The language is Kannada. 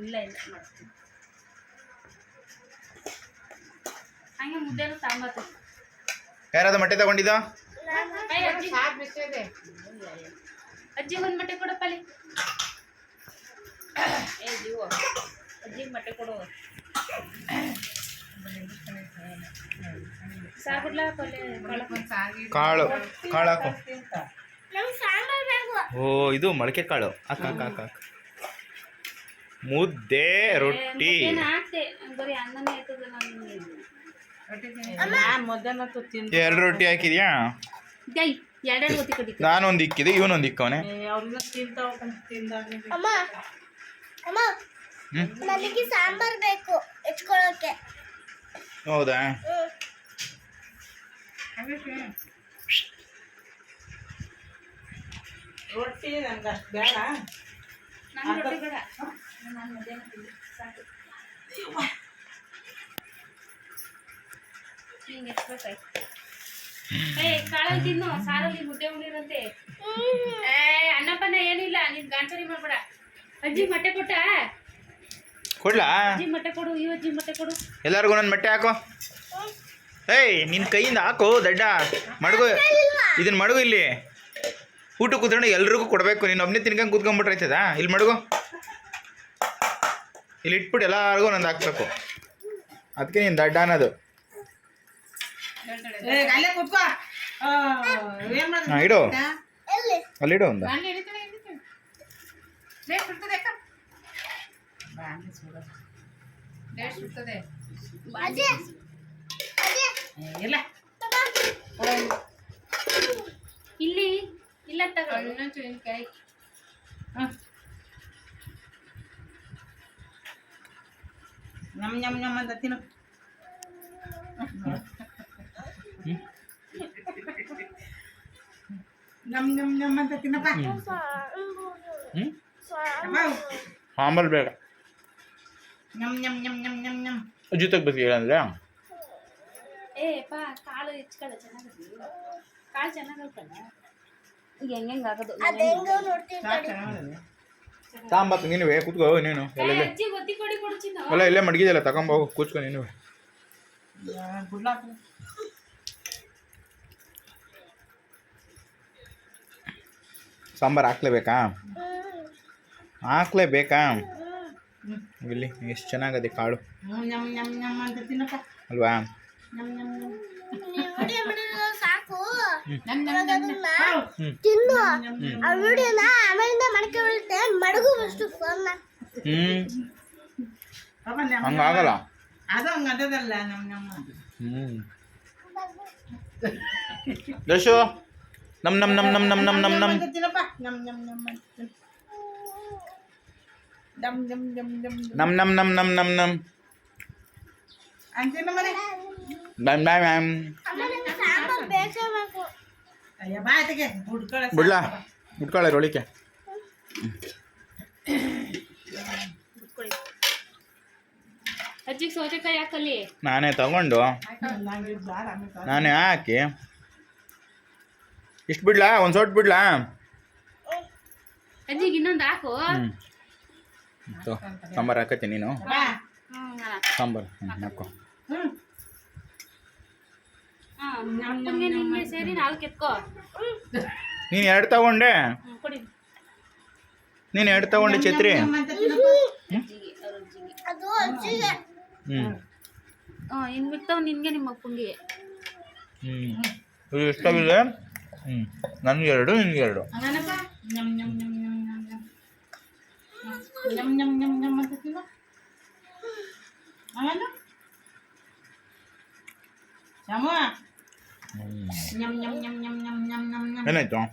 ಇಲ್ಲ ಇಲ್ಲ ಮಾಡ್ತೀನಿ. ಹಂಗೆ ಮುದ್ದೆನೂ ಸಾಂಬಾರು ಯಾರಾದ ಮೊಟ್ಟೆ ತಗೊಂಡಿದ್ದ? ಅಜ್ಜಿ. ಒಂದ್ ಬಿಸಿದೆ ಅಜ್ಜಿ ಒಂದು ಮೊಟ್ಟೆ ಕೊಡಪ್ಪ ಅಲ್ಲಿ. ಏ ಜೀವ ಅಜ್ಜಿಗೆ ಮೊಟ್ಟೆ ಕೊಡು. ಸಾಗುಡ್ಲ ಕಾಳು. ಕಾಳು ಕಾಳು ಹಾಕು. ಓ ಇದು ಮೊಳಕೆ ಕಾಳು. ಅಕ್ಕ ಮುದ್ದೆ ರೊಟ್ಟಿ. ಎರಡು ರೊಟ್ಟಿ ಹಾಕಿದ್ಯಾ? ನಾನೊಂದು ಇಕ್ಕಿದೆ ಇವನೊಂದು ಇಕ್ಕವನೆ. ಹೌದಾ? ರೊಟ್ಟಿ ನನ್ಗೆ ಅಷ್ಟು ಬೇಡ. ಕಾಳಲ್ಲಿ ತಿನ್ನು ಸಾರಲ್ಲಿ ಮುದ್ದೆ ಉಂಡಿರಂತೆ ಏ ಅನ್ನಪ್ಪನ ಏನಿಲ್ಲ ನೀನ್ ಗಾಂಚರಿ ಮಾಡ್ಬೇಡ. ಅಜ್ಜಿ ಮೊಟ್ಟೆ ಕೊಟ್ಟ? ಕೊಡ್ಲಾ? ಅಜ್ಜಿ ಮೊಟ್ಟೆ ಕೊಡು ಈ ಅಜ್ಜಿ ಮೊಟ್ಟೆ ಕೊಡು. ಎಲ್ಲರಿಗೂ ನನ್ನ ಮೊಟ್ಟೆ ಹಾಕೋ. ಏಯ್ ನಿನ್ ಕೈಯಿಂದ ಹಾಕು ದಡ್ಡ. ಮಡಗು ಇದನ್ ಮಡಗು ಇಲ್ಲಿ. ಊಟ ಕೂತ್ಕೊಂಡು ಎಲ್ರಿಗೂ ಕೊಡಬೇಕು. ನೀನು ಒಬ್ಬನೇ ತಿನ್ಕೊಂಡು ಕುತ್ಕೊಂಬಿಟ್ರೆ ಆಯ್ತದ? ಇಲ್ಲಿ ಮಡಗು. ಇಲ್ಲಿ ಇಟ್ಬಿಟ್ಟು ಎಲ್ಲರಿಗೂ ನಂದು ಹಾಕ್ಬೇಕು. ಅದಕ್ಕೆ ನೀನು ದಡ್ಡ ಅನ್ನೋದು. ಇಡು. ಅಲ್ಲಿಡು ಒಂದು. ಇಲ್ಲಿ. ಇಲ್ಲಿ ಇಲ್ಲ ತಗೋ ಹಣ್ಣು ಚುನಿಕಾಯಿ ಹ್ಮ್. ನಮ್ ನಮ್ ನಮ್ ಅಂತ ತಿನ್ನು ನಮ್ ನಮ್ ನಮ್ ಅಂತ ತಿನ್ನಪ್ಪ ಹ್ಞೂ ಅಮ್ಮ, ಆಂಬಲ್ ಬೇಡ ನಮ್ ನಮ್ ನಮ್ ನಮ್ ನಮ್ ನಮ್ ಅಜ್ಜಿ ತೆಗ್ಬೇಕು ಹೇಳಂದ್ರೆ ಏ ಪಾ ಕಾಳು ಹೆಚ್ಕೊಳ್ಳ ಚೆನ್ನಾಗದು ಕಾಳು ಚೆನ್ನಾಗಲ್ಕಲ್ಲ ತಾಂಬತ್ತು ಹೆಂಗೆ ಆಗೋದು? ನೀನು ಕುತ್ಕೋ ನೀನು. ಎಲ್ಲ ಎಲ್ಲ ಇಲ್ಲೇ ಮಡಗಿದೆಲ್ಲ ತಗೊಂಬ ಕೂತ್ಕೊ ನೀನು. ಸಾಂಬಾರ್ ಹಾಕ್ಲೇಬೇಕಾ? ಹಾಕ್ಲೇಬೇಕಾ? ಇಲ್ಲಿ ಎಷ್ಟು ಚೆನ್ನಾಗದೆ ಕಾಳು. ಅಲ್ವಾ? ನಮ್ ನಮ್ ನಮ್ ನೀವು ವಿಡಿಯೋ ಮಾಡಿದ್ರೆ ಸಾಕು ನನ್ ಇವಾಗ ಅದನ್ನ ಹ್ಞೂ ತಿನ್ನು ಆ ವಿಡಿಯೋನ ಆಮೇಲಿಂದ ಮಾಡ್ಕೊಬಿಡುತ್ತೆ ಮಡಗು ಫಸ್ಟ್ ಫೋನ್ನ ಹ್ಞೂ ಪಾಪ ನಮ್ ಹಂಗಾಗಲ್ಲ ಅದು ಹಂಗ ಅದದಲ್ಲ ನಮ್ ನಮ್ ಅಂತ. ಹ್ಞೂ ದರ್ಶು ನಮ್ ನಮ್ ನಮ್ ನಮ್ ನಮ್ ನಮ್ ನಮ್ ನಮ್ ಅಂತ ತಿನ್ನಪ್ಪ ನಮ್ ನಮ್ ನಮ್ ಅಂತ ತಿನ್ನು. ಡಮ್ ಡಮ್ ಡಮ್ ಡಮ್ ಡಮ್. ನಮ್ ನಮ್ ನಮ್ ನಮ್ ನಮ್ ನಮ್ ಬಿಡ್ಲಾ? ಇಟ್ಕೊಳ್ಳಿ ರೊಳಿಕೆ ಅಜ್ಜಿಗೆ ಸೌತೆಕಾಯಿ ಹಾಕಲ್ಲಿ? ನಾನೇ ತಗೊಂಡು. ನಾನೇ ಹಾಕಿ. ಇಷ್ಟು ಬಿಡ್ಲಾ? ಒಂದು ಸೊಟ್ ಬಿಡ್ಲಾ? ಅಜ್ಜಿಗೆ ಇನ್ನೊಂದು ಹಾಕು. ಸಾಂಬಾರು ಹಾಕತ್ತೀನಿ ನಾನು. ಸಾಂಬಾರು ಹ್ಞೂ ಹಾಕೋ. ನಿನ್ನೆ ಸೇರಿ ನಾಲ್ಕು ಎತ್ಕೋ. ನೀನು ಎರಡು ತಗೊಂಡೆ? ಕೊಡಿ. ನೀನು ಎರಡು ತಗೊಂಡೆ ಛತ್ರಿ? ಹ್ಞೂ ಹಾಂ ಇನ್ನು ನಿನಗೆ ನಿಮ್ಮ ಅಪ್ಪಂಗೆ. ಹ್ಞೂ ಇದು ಎಷ್ಟಾಗಿದೆ? ಹ್ಞೂ ನನಗೆ ಎರಡು ನಿನಗೆ ಎರಡು. cái này con